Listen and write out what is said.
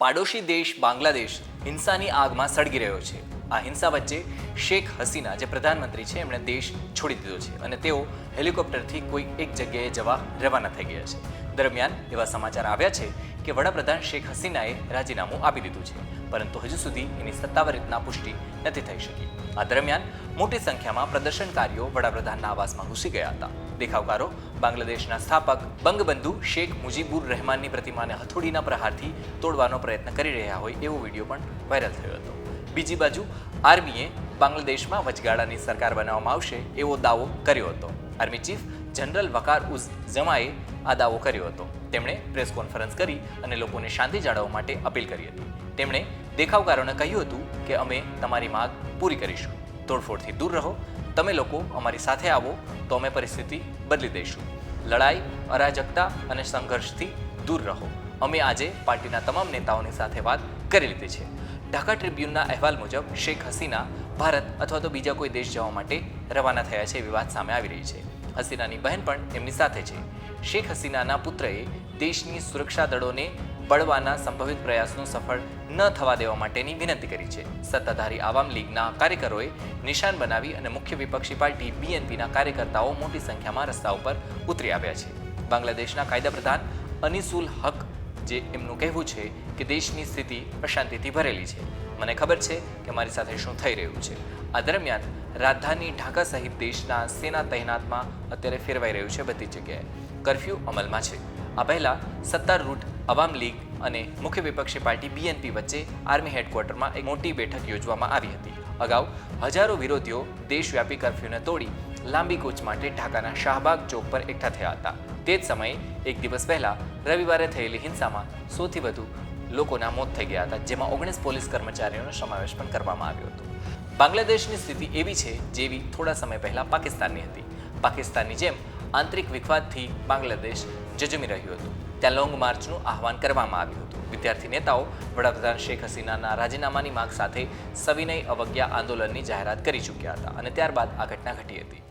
પાડોશી દેશ બાંગ્લાદેશ હિંસાની આગમાં સળગી રહ્યો છે. આ હિંસા વચ્ચે શેખ હસીના જે પ્રધાનમંત્રી છે, એમણે દેશ છોડી દીધો છે અને તેઓ હેલિકોપ્ટરથી કોઈ એક જગ્યાએ જવા રવાના થઈ ગયા છે. દરમિયાન એવા સમાચાર આવ્યા છે કે વડાપ્રધાન શેખ હસીનાએ રાજીનામું આપી દીધું છે. પરંતુ હજુ સુધી એની સત્તાવાર રીતના પુષ્ટિ નથી થઈ શકી. આ દરમિયાન મોટી સંખ્યામાં પ્રદર્શનકારીઓ વડાપ્રધાનના આવાસમાં ઘૂસી ગયા હતા. દેખાવકારો, બાંગ્લાદેશના સ્થાપક બંગબંધુ શેખ મુજીબુર રહેમાનની પ્રતિમાને હથોડીના પ્રહારથી તોડવાનો પ્રયત્ન કરી રહ્યા હોય એવો વીડિયો પણ વાયરલ થયો હતો. બીજી બાજુ, આર્મીએ બાંગ્લાદેશમાં વચગાળાની સરકાર બનાવવામાં આવશે એવો દાવો કર્યો હતો. Army chief general Waqar uz જમાએ આ દાવો કર્યો હતો. તેમણે પ્રેસ કોન્ફરન્સ કરી અને લોકોને શાંતિ જાળવવા માટે અપીલ કરી હતી. તેમણે દેખાવકારોને કહ્યું હતું કે અમે તમારી માંગ પૂરી કરીશું. તોડફોડથી દૂર રહો. તમે લોકો અમારી સાથે આવો તો અમે પરિસ્થિતિ બદલી દઈશું. લડાઈ, અરાજકતા અને સંઘર્ષથી દૂર રહો. અમે આજે પાર્ટીના તમામ નેતાઓની સાથે વાત કરી લીધી છે. ઢાકા ટ્રિબ્યુનના અહેવાલ મુજબ શેખ હસીના ભારત અથવા તો બીજા કોઈ દેશ જવા માટે રવાના થયા છે એવી વાત સામે આવી રહી છે. હસીનાની બહેન પણ એમની સાથે છે. શેખ હસીનાના પુત્રએ દેશની સુરક્ષા દળોને બળવાના સંભવિત પ્રયાસનું સફળ ન થવા દેવા માટેની વિનંતી કરી છે. સત્તાધારી આવામ લીગના કાર્યકરોએ નિશાન બનાવી અને મુખ્ય વિપક્ષી પાર્ટી બીએનપીના કાર્યકર્તાઓ મોટી સંખ્યામાં રસ્તા ઉપર ઉતરી આવ્યા છે. બાંગ્લાદેશના કાયદા પ્રધાન અનિસુલ હક જે એમનું કહેવું છે કે દેશની સ્થિતિ અશાંતિથી ભરેલી છે. મને ખબર છે કે મારી સાથે શું થઈ રહ્યું છે. આ દરમિયાન રાજધાની ઢાકા સહિત દેશના સેના તહેનાતમાં અત્યારે ફેરવાઈ રહ્યું છે બધી જગ્યાએ. કરફ્યુ અમલમાં છે. આ પહેલાં સત્તાર રૂટ, અવામ લીગ અને મુખ્ય વિપક્ષી પાર્ટી બીએનપી વચ્ચે આર્મી હેડક્વાર્ટરમાં એક મોટી બેઠક યોજવામાં આવી હતી. અગાઉ હજારો વિરોધીઓ દેશવ્યાપી કરફ્યુને તોડી લાંબી કૂચ માટે ઢાકાના શાહબાગ ચોક પર એકઠા થયા હતા. તે જ સમયે એક દિવસ પહેલા રવિવારે થયેલી હિંસામાં સૌથી વધુ લોકોના મોત થઈ ગયા હતા, જેમાં ઓગણીસ પોલીસ કર્મચારીઓનો સમાવેશ પણ કરવામાં આવ્યો હતો. બાંગ્લાદેશની સ્થિતિ એવી છે, જેવી થોડા સમય પહેલા પાકિસ્તાનની હતી. પાકિસ્તાનની જેમ આંતરિક વિખવાદથી બાંગ્લાદેશ જજમી રહ્યું હતું. ત્યાં લોંગ માર્ચનું આહવાન કરવામાં આવ્યું હતું. વિદ્યાર્થી નેતાઓ વડાપ્રધાન શેખ હસીનાના રાજીનામાની માંગ સાથે સવિનય અવજ્ઞા આંદોલનની જાહેરાત કરી ચૂક્યા હતા અને ત્યારબાદ આ ઘટના ઘટી હતી.